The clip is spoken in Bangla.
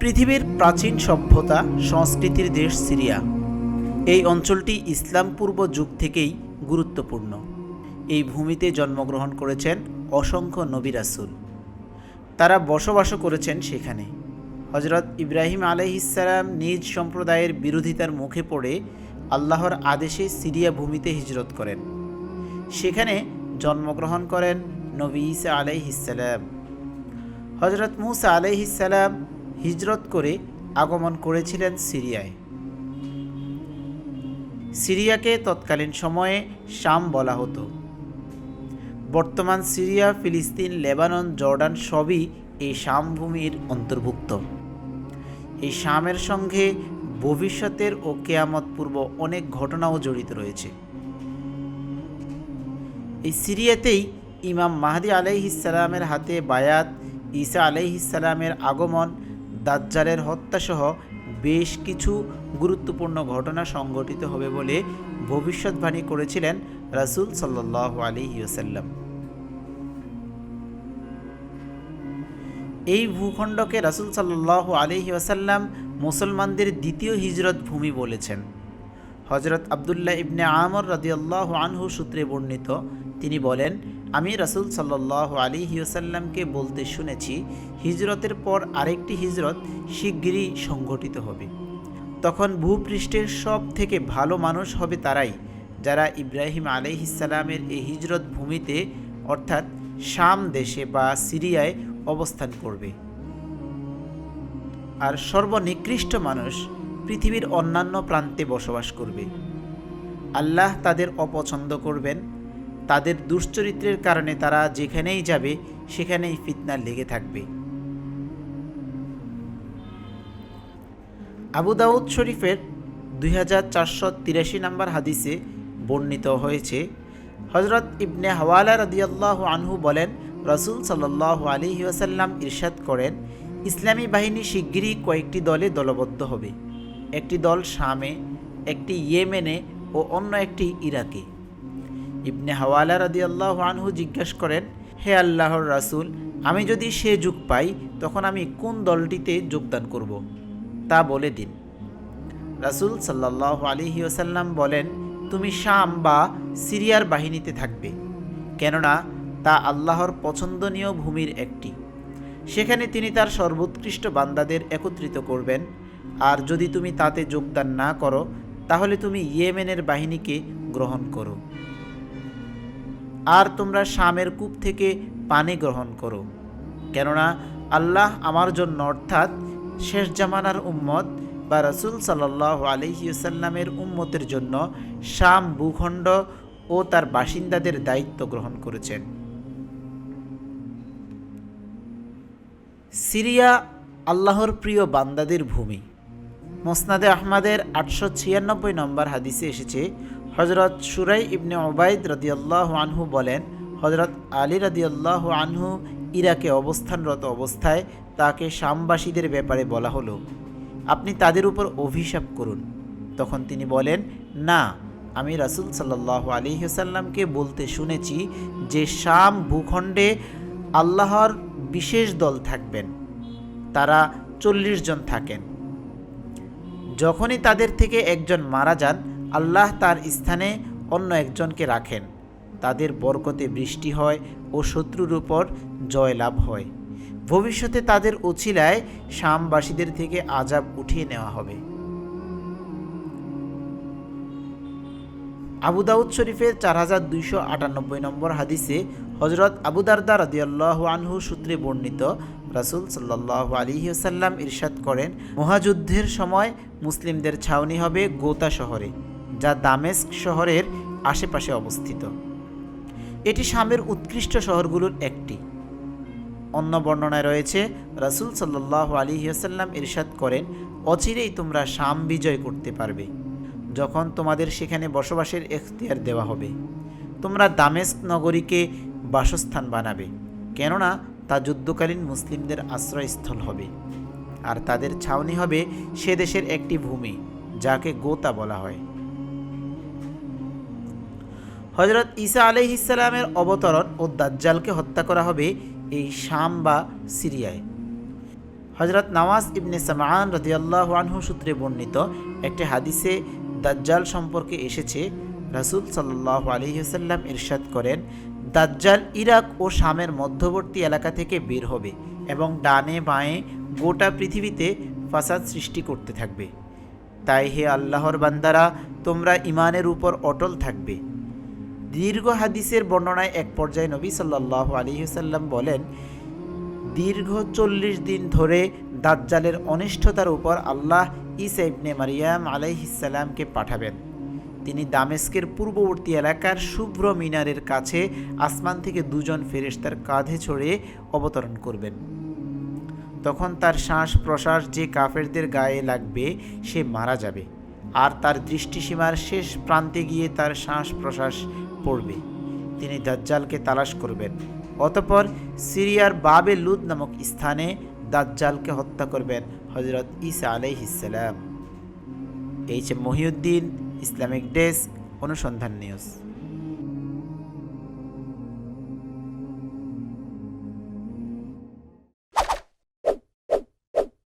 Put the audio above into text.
পৃথিবীর প্রাচীন সভ্যতা সংস্কৃতির দেশ সিরিয়া। এই অঞ্চলটি ইসলাম পূর্ব যুগ থেকেই গুরুত্বপূর্ণ। এই ভূমিতে জন্মগ্রহণ করেছেন অসংখ্য নবী রাসূল। তারা বসবাসও করেছেন সেখানে। হজরত ইব্রাহিম আলাইহিসাল্লাম নিজ সম্প্রদায়ের বিরোধিতার মুখে পড়ে আল্লাহর আদেশে সিরিয়া ভূমিতে হিজরত করেন। সেখানে জন্মগ্রহণ করেন নবী ইসা আলাইহিসাল্লাম হজরত মুসা আলাইহিসাল্লাম হিজরত করে আগমন করেছিলেন সিরিয়ায়। সিরিয়াকে তৎকালীন সময়ে শাম বলা হতো। বর্তমান সিরিয়া, ফিলিস্তিন, লেবানন, জর্ডান সবই এই শাম ভূমির অন্তর্ভুক্ত। এই শামের সঙ্গে ভবিষ্যতের ও কেয়ামত পূর্ব অনেক ঘটনাও জড়িত রয়েছে। এই সিরিয়াতেই ইমাম মাহাদি আলাইহিসালামের হাতে বায়াত, ঈসা আলাইহিসালামের আগমন দাজ্জালের হত্যাসহ বেশ কিছু গুরুত্বপূর্ণ ঘটনা সংঘটিত হবে বলে ভবিষ্যৎবাণী করেছিলেন রাসূল সাল্লাহ আলিহাসাল্লাম এই ভূখণ্ডকে রাসূল সাল্লাহ আলহি আসাল্লাম মুসলমানদের দ্বিতীয় হিজরত ভূমি বলেছেন। হজরত আবদুল্লাহ ইবনে আমর রাদিয়াল্লাহ আনহু সূত্রে বর্ণিত, তিনি বলেন আমি রাসূল সাল্লাহ আলী ওসাল্লামকে বলতে শুনেছি, হিজরতের পর আরেকটি হিজরত শিগগিরই সংঘটিত হবে। তখন ভূপৃষ্ঠের সব থেকে ভালো মানুষ হবে তারাই, যারা ইব্রাহিম আলাইহিসাল্লামের এই হিজরত ভূমিতে, অর্থাৎ শাম দেশে বা সিরিয়ায় অবস্থান করবে। আর সর্বনিকৃষ্ট মানুষ পৃথিবীর অন্যান্য প্রান্তে বসবাস করবে। আল্লাহ তাদের অপছন্দ করবেন তাদের দুশ্চরিত্রের কারণে তারা যেখানেই যাবে, সেখানেই ফিতনা লেগে থাকবে। আবু দাউদ শরীফের দুই হাজার চারশো তিরাশি নম্বর হাদিসে বর্ণিত হয়েছে হজরত ইবনে হাওয়ালা রদিয়াল্লাহ আনহু বলেন, রসুল সাল্লাহ আলী ওসাল্লাম ইরশাদ করেন, ইসলামী বাহিনী শিগগিরই কয়েকটি দলে দলবদ্ধ হবে। একটি দল শামে, একটি ইয়েমেনে ও অন্য একটি ইরাকে। ইবনে হাওয়ালা রাদি আল্লাহ আনহু জিজ্ঞাসা করেন, হে আল্লাহর রাসূল, আমি যদি সে যুগ পাই, তখন আমি কোন দলটিতে যোগদান করব? তা বলে দিন। রাসূল সাল্লাহ আলিহি ওসাল্লাম বলেন, তুমি শাম বা সিরিয়ার বাহিনীতে থাকবে, কেননা তা আল্লাহর পছন্দনীয় ভূমির একটি। সেখানে তিনি তার সর্বোৎকৃষ্ট বান্দাদের একত্রিত করবেন। আর যদি তুমি তাতে যোগদান না করো, তাহলে তুমি ইয়েমেনের বাহিনীকে গ্রহণ করো। আর তোমরা শামের কূপ থেকে পানি গ্রহণ করো। কেননা আল্লাহ আমার জন্য অর্থাৎ শেষ জামানার উম্মত বা রসুল সাল্লাহ আলহিউসাল্লামের উম্মতের জন্য শাম ভূখণ্ড ও তার বাসিন্দাদের দায়িত্ব গ্রহণ করেছেন। সিরিয়া আল্লাহর প্রিয় বান্দাদের ভূমি। মোসনাদে আহমাদের আটশো ছিয়ানব্বই নম্বর হাদিসে এসেছে হজরত সুরাই ইবনে ওবায়দ রদিয়াল্লাহ আনহু বলেন হজরত আলী রদিয়াল্লাহ আনহু ইরাকে অবস্থানরত অবস্থায় তাকে শামবাসীদের ব্যাপারে বলা হলো। আপনি তাদের উপর অভিশাপ করুন। তখন তিনি বলেন, না, আমি রাসুল সাল্লাহ আলিহাসাল্লামকে বলতে শুনেছি যে শাম ভূখণ্ডে আল্লাহর বিশেষ দল থাকবেন। তারা চল্লিশ জন থাকেন। যখনই তাদের থেকে একজন মারা যান আল্লাহ তার স্থানে অন্য একজনকে রাখেন। তাদের বরকতে বৃষ্টি হয় ও শত্রুর উপর জয়লাভ হয়। ভবিষ্যতে তাদের উছিলায় শামবাসীদের থেকে আজাব উঠিয়ে নেওয়া হবে। আবু দাউদ শরীফের চার হাজার দুইশো আটানব্বই নম্বর হাদিসে হজরত আবু দারদা রদিয়াল্লাহ আনহু সূত্রে বর্ণিত রাসুল সাল্লাহ আলিহাসাল্লাম ইরশাদ করেন, মহাযুদ্ধের সময় মুসলিমদের ছাউনি হবে গোতা শহরে। যা দামেস্ক শহরের আশেপাশে অবস্থিত। এটি শামের উৎকৃষ্ট শহরগুলোর একটি। অন্য বর্ণনায় রয়েছে, রাসুল সাল্লাহ আলিহাসাল্লাম ইরশাদ করেন, অচিরেই তোমরা শাম বিজয় করতে পারবে, যখন তোমাদের সেখানে বসবাসের এখতিয়ার দেওয়া হবে। তোমরা দামেস্ক নগরীকে বাসস্থান বানাবে, কেননা তা যুদ্ধকালীন মুসলিমদের আশ্রয়স্থল হবে। আর তাদের ছাউনি হবে সে দেশের একটি ভূমি, যাকে গোতা বলা হয়। হজরত ঈসা আলহিসাল্লামের অবতরণ ও দাজ্জালকে হত্যা করা হবে এই শাম বা সিরিয়ায়। হজরত নওয়াজ ইবনে সামান রদিয়াল্লাহ আনহু সূত্রে বর্ণিত একটি হাদিসে দাজ্জাল সম্পর্কে এসেছে, রাসূল সাল্লাহ আলহিহাল্লাম ইরশাদ করেন, দাজ্জাল ইরাক ও শামের মধ্যবর্তী এলাকা থেকে বের হবে এবং ডানে বাঁয়ে গোটা পৃথিবীতে ফাসাদ সৃষ্টি করতে থাকবে। তাই হে আল্লাহর বান্দারা, তোমরা ইমানের উপর অটল থাকবে। দীর্ঘ হাদিসের বর্ণনায় এক পর্যায়ে নবী সাল্লাহ আলহিহাল্লাম বলেন, দীর্ঘ চল্লিশ দিন ধরে দাজ্জালের অনিষ্ঠতার উপর আল্লাহ ইসা ইবনে মারিয়াম আলাইহিসাল্লামকে পাঠাবেন। তিনি দামেস্কের পূর্ববর্তী এলাকার শুভ্র মিনারের কাছে আসমান থেকে দুজন ফেরেশতার কাঁধে ছড়ে অবতরণ করবেন। তখন তার শ্বাস প্রশ্বাস যে কাফেরদের গায়ে লাগবে, সে মারা যাবে। আর তার দৃষ্টিসীমার শেষ প্রান্তে গিয়ে তার শ্বাস প্রশ্বাস পড়বে। তিনি দাজ্জালকে তালাশ করবেন। অতপর সিরিয়ার বাবে লুদ নামক স্থানে দাজ্জালকে হত্যা করবেন হজরত ইসা আলাইহিসাল্লাম H M Mohiuddin, Islamic desk, Anusandhan news.